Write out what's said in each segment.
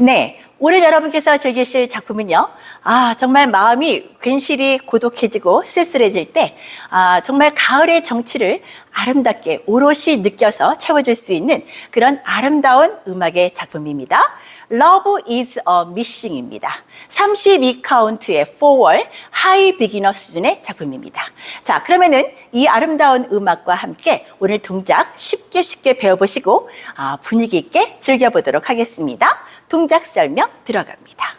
네. 오늘 여러분께서 즐기실 작품은요. 아, 정말 마음이 괜시리 고독해지고 쓸쓸해질 때, 아, 정말 가을의 정취를 아름답게 오롯이 느껴서 채워줄 수 있는 그런 아름다운 음악의 작품입니다. Love is a Missing입니다. 32카운트의 4월 하이 비기너 수준의 작품입니다. 자, 그러면은 이 아름다운 음악과 함께 오늘 동작 쉽게 쉽게 배워보시고 아, 분위기 있게 즐겨보도록 하겠습니다. 동작 설명 들어갑니다.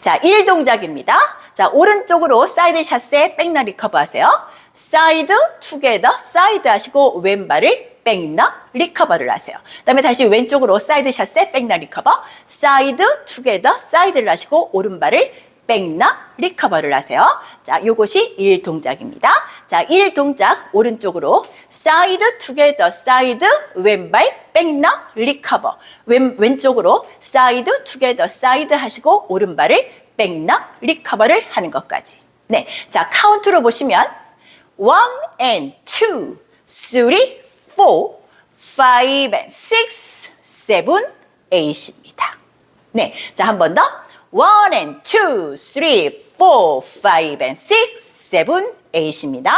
자, 1동작입니다. 자, 오른쪽으로 사이드 샷세 백나 리커버 하세요. 사이드, 투게더, 사이드 하시고 왼발을 백나 리커버를 하세요. 그 다음에 다시 왼쪽으로 사이드 샷세 백나 리커버, 사이드, 투게더, 사이드를 하시고 오른발을 백나 리커버를 하세요. 자, 요것이 1동작입니다. 자, 1동작 오른쪽으로 사이드 투게더 사이드 왼발 백나 리커버. 왼 왼쪽으로 사이드 투게더 사이드 하시고 오른발을 백나 리커버를 하는 것까지. 네. 자, 카운트로 보시면 one and two, three, four, five and six, seven, eight입니다. 네. 자, 한 번 더. One and two, three, four, five and six, seven, eight입니다.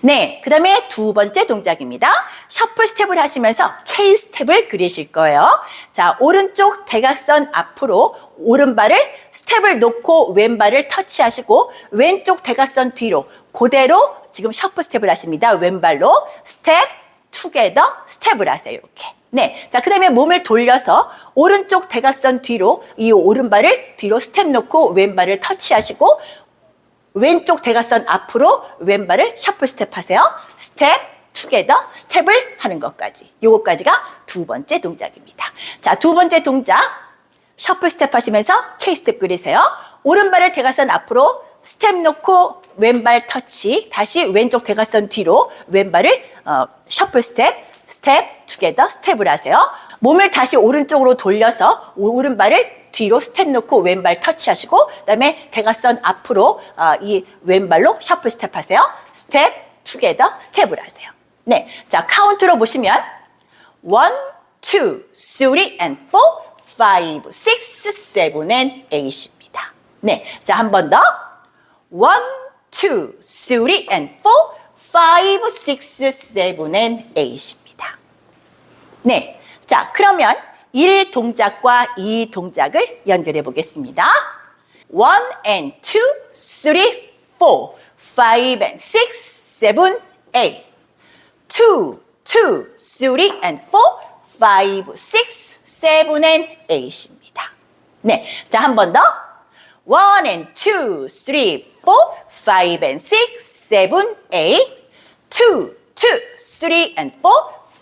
네. 그 다음에 두 번째 동작입니다. 셔플 스텝을 하시면서 K 스텝을 그리실 거예요. 자, 오른쪽 대각선 앞으로 오른발을 스텝을 놓고 왼발을 터치하시고 왼쪽 대각선 뒤로 그대로 지금 셔플 스텝을 하십니다. 왼발로 스텝, 투게더, 스텝을 하세요. 이렇게. 네. 자, 그 다음에 몸을 돌려서 오른쪽 대각선 뒤로 이 오른발을 뒤로 스텝 놓고 왼발을 터치하시고 왼쪽 대각선 앞으로 왼발을 셔플 스텝 하세요. 스텝, 투게더, 스텝을 하는 것까지. 요것까지가 두 번째 동작입니다. 자, 두 번째 동작. 셔플 스텝 하시면서 K 스텝 그리세요. 오른발을 대각선 앞으로 스텝 놓고 왼발 터치, 다시 왼쪽 대각선 뒤로 왼발을 어, 셔플 스텝, 스텝, 투게더, 스텝을 하세요. 몸을 다시 오른쪽으로 돌려서 오른발을 뒤로 스텝 놓고 왼발 터치하시고 그다음에 대각선 앞으로 어, 이 왼발로 셔플 스텝 하세요. 스텝, 투게더, 스텝을 하세요. 네, 자 카운트로 보시면 one, two, three, and eight입니다. 네, 자 한 번 더. one, two, three, and eight입니다. 네, 자 그러면 1 동작과 2 동작을 연결해 보겠습니다. one and two, three, four, five and six, seven, eight. two, two, three and four, five, six, seven and eight입니다. 네, 자 한 번 더. one and two, three, four, five and six, seven, eight. two, two, three and four,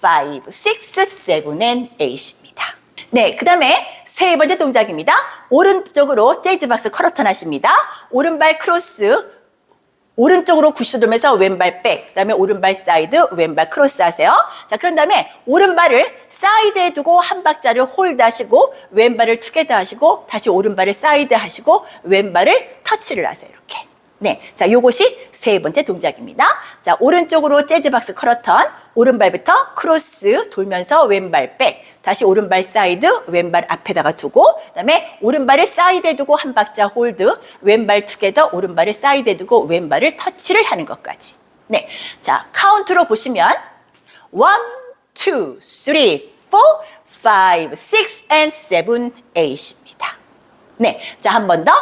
five, six, seven and eight입니다. 네, 그 다음에 세 번째 동작입니다. 오른쪽으로 재즈 박스 커러턴 하십니다. 오른발 크로스, 오른쪽으로 90도 돌면서 왼발 백, 그 다음에 오른발 사이드, 왼발 크로스 하세요. 자, 그런 다음에 오른발을 사이드에 두고 한 박자를 홀드 하시고, 왼발을 투게더 하시고, 다시 오른발을 사이드 하시고, 왼발을 터치를 하세요. 이렇게. 네. 자, 요것이 세 번째 동작입니다. 자, 오른쪽으로 재즈 박스 커러턴, 오른발부터 크로스 돌면서 왼발 백, 다시 오른발 사이드, 왼발 앞에다가 두고, 그 다음에 오른발을 사이드에 두고 한 박자 홀드, 왼발 투게더, 오른발을 사이드에 두고 왼발을 터치를 하는 것까지. 네. 자, 카운트로 보시면, one, two, three, four, five, six, and seven, eight입니다. 네. 자, 한 번 더.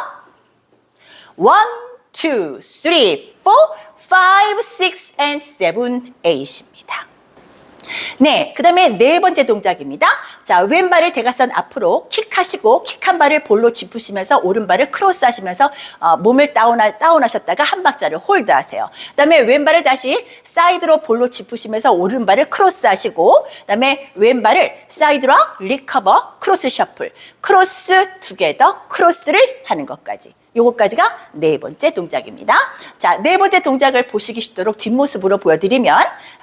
one, two, three, four, five, six, and seven, eight입니다. 네, 그 다음에 네 번째 동작입니다. 자, 왼발을 대각선 앞으로 킥하시고, 킥한 발을 볼로 짚으시면서 오른발을 크로스 하시면서 어, 몸을 다운하, 다운하셨다가 한 박자를 홀드 하세요. 그 다음에 왼발을 다시 사이드로 볼로 짚으시면서 오른발을 크로스 하시고, 그 다음에 왼발을 사이드로 리커버, 크로스 셔플, 크로스 투게더, 크로스를 하는 것까지. 요거까지가 네 번째 동작입니다. 자, 네 번째 동작을 보시기 쉽도록 뒷모습으로 보여드리면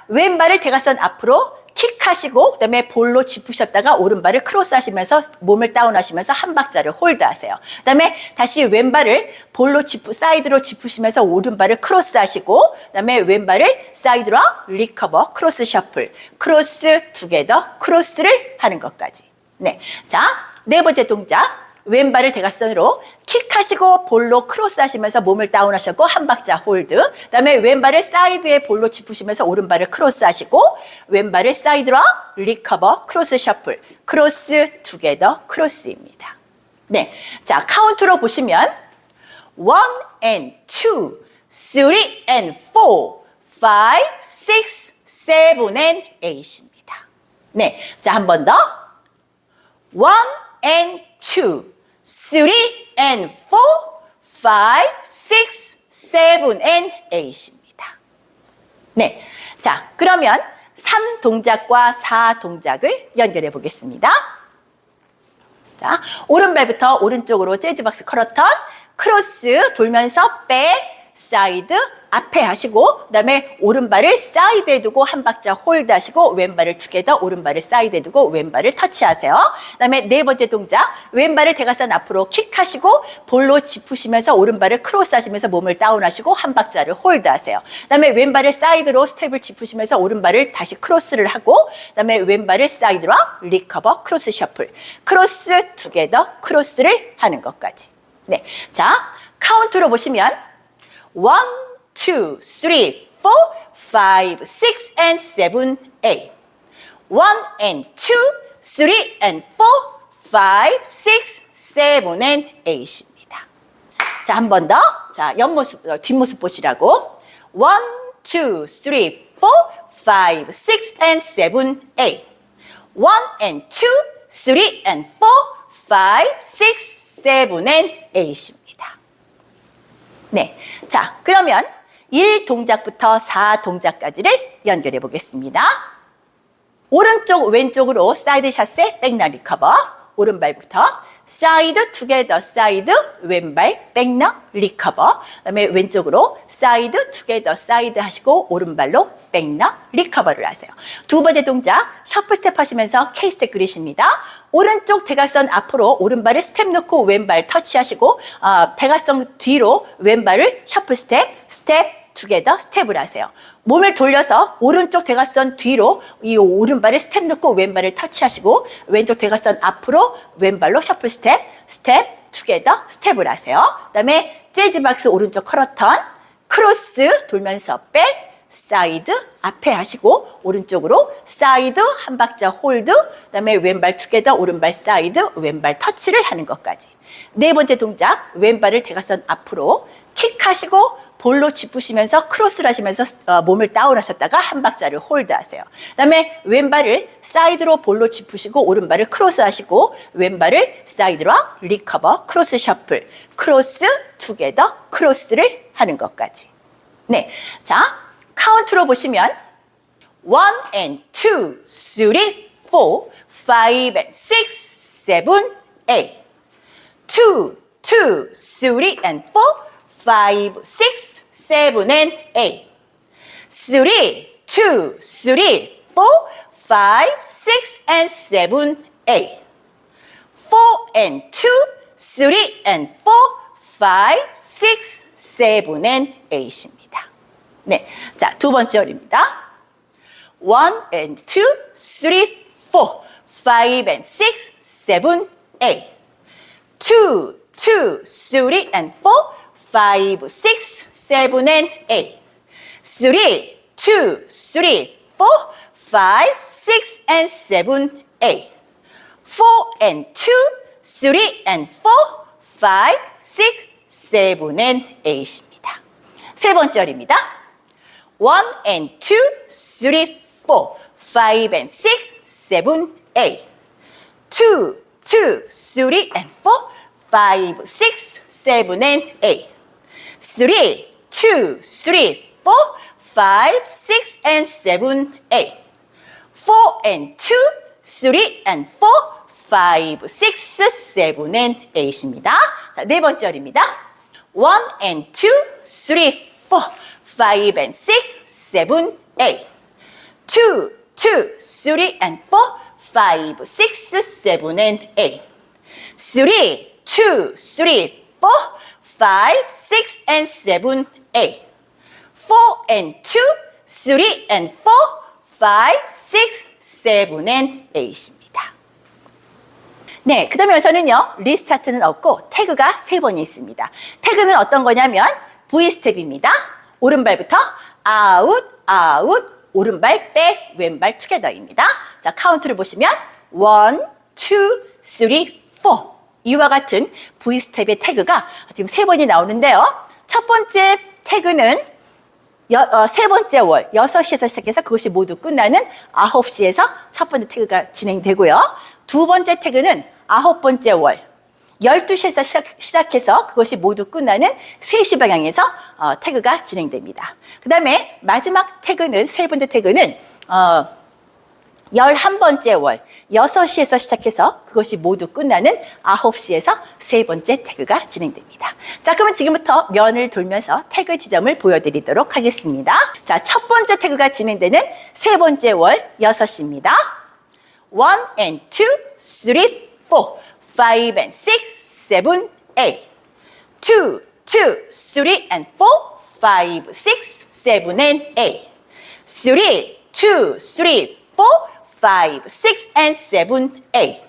왼발을 대각선 앞으로 킥하시고 그다음에 볼로 짚으셨다가 오른발을 크로스 하시면서 몸을 다운하시면서 한 박자를 홀드 하세요. 그다음에 다시 왼발을 볼로 짚 사이드로 짚으시면서 오른발을 크로스 하시고 그다음에 왼발을 사이드로 리커버 크로스 셔플 크로스 투게더 크로스를 하는 것까지. 네. 자, 네 번째 동작. 왼발을 대각선으로 킥하시고 볼로 크로스 하시면서 몸을 다운하셨고 한 박자 홀드. 그다음에 왼발을 사이드에 볼로 짚으시면서 오른발을 크로스 하시고 왼발을 사이드로 리커버 크로스 셔플. 크로스 투게더 크로스입니다. 네. 자, 카운트로 보시면 one and two, and four, and eight입니다. 네. 자, 한 번 더. one and two, three and four, five, six, seven and eight입니다. 네. 자, 그러면 3 동작과 4 동작을 연결해 보겠습니다. 자, 오른발부터 오른쪽으로 재즈박스 커러턴, 크로스 돌면서 백, 사이드, 앞에 하시고 그다음에 오른발을 사이드에 두고 한 박자 홀드 하시고 왼발을 투게더 오른발을 사이드에 두고 왼발을 터치하세요. 그다음에 네 번째 동작 왼발을 대각선 앞으로 킥하시고 볼로 짚으시면서 오른발을 크로스 하시면서 몸을 다운하시고 한 박자를 홀드 하세요. 그다음에 왼발을 사이드로 스텝을 짚으시면서 오른발을 다시 크로스를 하고 그다음에 왼발을 사이드로 리커버 크로스 셔플 크로스 투게더 크로스를 하는 것까지. 네. 자, 카운트로 보시면 one two, three, four, five, six, and seven, eight. One and two, three and four, five, six, seven, and eight입니다. 자, 한 번 더. 자, 옆모습, 어, 뒷모습 보시라고. One, two, three, four, five, six, and seven, eight. One and two, three and four, five, six, seven, and eight입니다. 네. 자, 그러면 1 동작부터 4 동작까지를 연결해 보겠습니다. 오른쪽 왼쪽으로 사이드 샷세 백나 리커버 오른발부터 사이드 투게더 사이드 왼발 백나 리커버 그다음에 왼쪽으로 사이드 투게더 사이드 하시고 오른발로 백나 리커버를 하세요. 두 번째 동작 셔플 스텝 하시면서 K 스텝 그리십니다. 오른쪽 대각선 앞으로 오른발을 스텝 넣고 왼발 터치하시고 어, 대각선 뒤로 왼발을 셔플 스텝 스텝 투게더 스텝을 하세요. 몸을 돌려서 오른쪽 대각선 뒤로 이 오른발을 스텝 넣고 왼발을 터치하시고 왼쪽 대각선 앞으로 왼발로 셔플 스텝, 스텝, 투게더 스텝을 하세요. 그 다음에 재즈 박스 오른쪽 커러턴, 크로스 돌면서 백, 사이드 앞에 하시고 오른쪽으로 사이드 한 박자 홀드 그다음에 왼발 투게더 오른발 사이드 왼발 터치를 하는 것까지 네 번째 동작 왼발을 대각선 앞으로 킥 하시고 볼로 짚으시면서 크로스를 하시면서 어, 몸을 다운하셨다가 한 박자를 홀드하세요. 그다음에 왼발을 사이드로 볼로 짚으시고 오른발을 크로스하시고 왼발을 사이드로 리커버 크로스 셔플 크로스 투게더 크로스를 하는 것까지. 네, 자 카운트로 보시면 one and two, three, four, five and six, seven, eight. two, two, three and four. five, six, seven, and eight. Three, two, three, four, five, six, and seven, eight. Four and two, three and four, five, six, seven, and eight입니다. 네, 자, 두 번째 열입니다. One and two, three, four, five and six, seven, eight. Two, two, three, and four, five, six, seven, and eight. Three, two, three, four, five, six, and seven, eight. Four and two, three, and four, five, six, seven, and eight입니다. 세 번째입니다. One and two, three, four, five, and six, seven, eight. Two, two, three, and four, five, six, seven, and eight. Three, two, three, four, five, six, and seven, eight. Four and two, three, and four, five, six, seven, and eight입니다. 자, 네 번째 열입니다. One and two, three, four, five, and six, seven, eight. Two, two, three, and four, five, six, seven, and eight. Three, two, three, four, five, six, and seven, eight. Four and two, three, and four, five, six, seven, and eight입니다. 네, 그 다음에 여기서는요, 리스타트는 없고 태그가 세 번이 있습니다. 태그는 어떤 거냐면 V 스텝입니다. 오른발부터 아웃, 아웃, 오른발 백, 왼발 투게더입니다. 자, 카운트를 보시면 원, 투, 쓰리, 포. 이와 같은 V 스텝의 태그가 지금 세 번이 나오는데요. 첫 번째 태그는 여, 어, 세 번째 월 6시에서 시작해서 그것이 모두 끝나는 9시에서 첫 번째 태그가 진행되고요. 두 번째 태그는 아홉 번째 월 12시에서 시작, 해서 그것이 모두 끝나는 3시 방향에서 어, 태그가 진행됩니다. 그 다음에 마지막 태그는 세 번째 태그는 어, 11번째 월 6시에서 시작해서 그것이 모두 끝나는 9시에서 세 번째 태그가 진행됩니다. 자, 그러면 지금부터 면을 돌면서 태그 지점을 보여드리도록 하겠습니다. 자, 첫 번째 태그가 진행되는 세 번째 월 6시입니다. 1 and 2, 3, 4, 5 and 6, 7, 8. 2, 2, 3 and 4, 5, 6, 7 and 8. 3, 2, 3, 4, 5, 6 and 7, 8.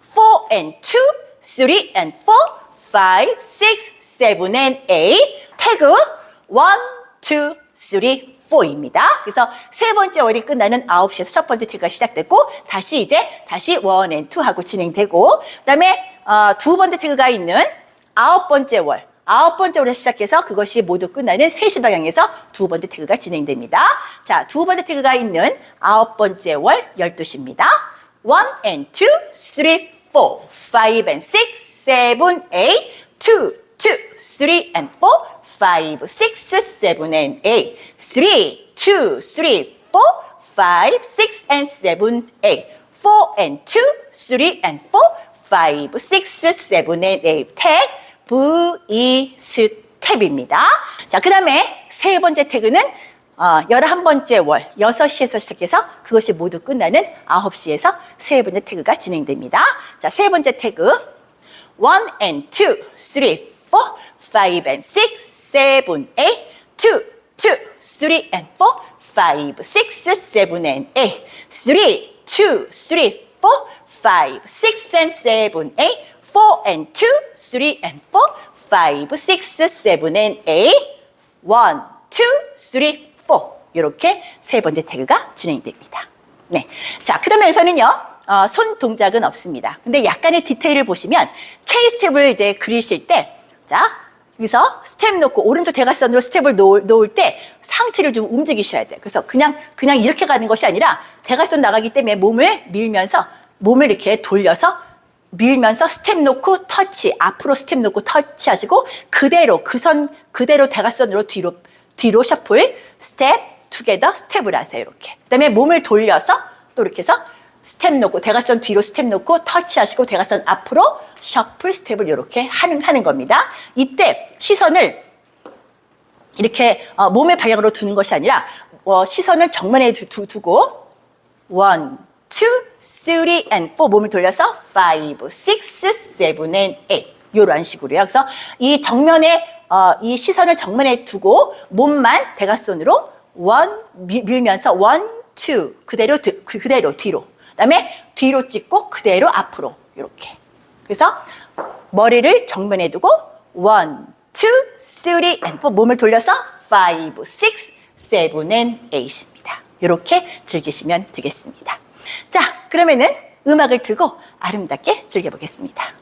4 and 2, 3 and 4, 5, 6, 7 and 8. 태그 1, 2, 3, 4입니다. 그래서 세 번째 월이 끝나는 9시에서 첫 번째 태그가 시작됐고 다시 이제 다시 1 and 2 하고 진행되고 그다음에 어, 두 번째 태그가 있는 아홉 번째 월 아홉 번째 월에 시작해서 그것이 모두 끝나는 3시 방향에서 두 번째 태그가 진행됩니다. 자, 두 번째 태그가 있는 아홉 번째 월 12시입니다. 1 and 2, 3, 4, 5 and 6, 7, 8, 2, 2, 3 and 4, 5, 6, 7 and 8, 3, 2, 3, 4, 5, 6 and 7, 8, 4 and 2, 3 and 4, 5, 6, 7 and 8. 택, V, 스텝입니다. 자, 그 다음에 세 번째 태그는 어, 11번째 월 6시에서 시작해서 그것이 모두 끝나는 9시에서 세 번째 태그가 진행됩니다. 자, 세 번째 태그 1 and 2, 3, 4, 5 and 6, 7, 8, 2, 2, 3 and 4, 5, 6, 7 and 8, 3, 2, 3, 4, 5, 6 and 7, 8, 4 and 2, 3 and 4, 5, 6, 7 and 8, 1, 2, 3, 4 이렇게 세 번째 태그가 진행됩니다. 네, 자 그러면서는요 어, 손 동작은 없습니다. 근데 약간의 디테일을 보시면 K 스텝을 이제 그리실 때, 자 여기서 스텝 놓고 오른쪽 대각선으로 스텝을 놓을, 놓을 때 상체를 좀 움직이셔야 돼요. 그래서 그냥 그냥 이렇게 가는 것이 아니라 대각선 나가기 때문에 몸을 밀면서 몸을 이렇게 돌려서 밀면서 스텝 놓고 터치 앞으로 스텝 놓고 터치하시고 그대로 그 선 그대로 대각선으로 뒤로 뒤로 셔플 스텝 투게더 스텝을 하세요 이렇게 그다음에 몸을 돌려서 또 이렇게 해서 스텝 놓고 대각선 뒤로 스텝 놓고 터치하시고 대각선 앞으로 셔플 스텝을 이렇게 하는 하는 겁니다 이때 시선을 이렇게 어, 몸의 방향으로 두는 것이 아니라 어, 시선을 정면에 두, 두, 두고 원, 투, 쓰리, and four 몸을 돌려서 five, six, seven, and eight 이런 식으로요. 그래서 이 정면에 어, 이 시선을 정면에 두고 몸만 대각선으로 원 밀면서 원, 투 그대로 드- 그- 그대로 뒤로. 그다음에 뒤로 찍고 그대로 앞으로 이렇게. 그래서 머리를 정면에 두고 원, 투, 쓰리, and four 몸을 돌려서 five, six, seven, and eight입니다. 이렇게 즐기시면 되겠습니다. 자, 그러면은 음악을 틀고 아름답게 즐겨보겠습니다.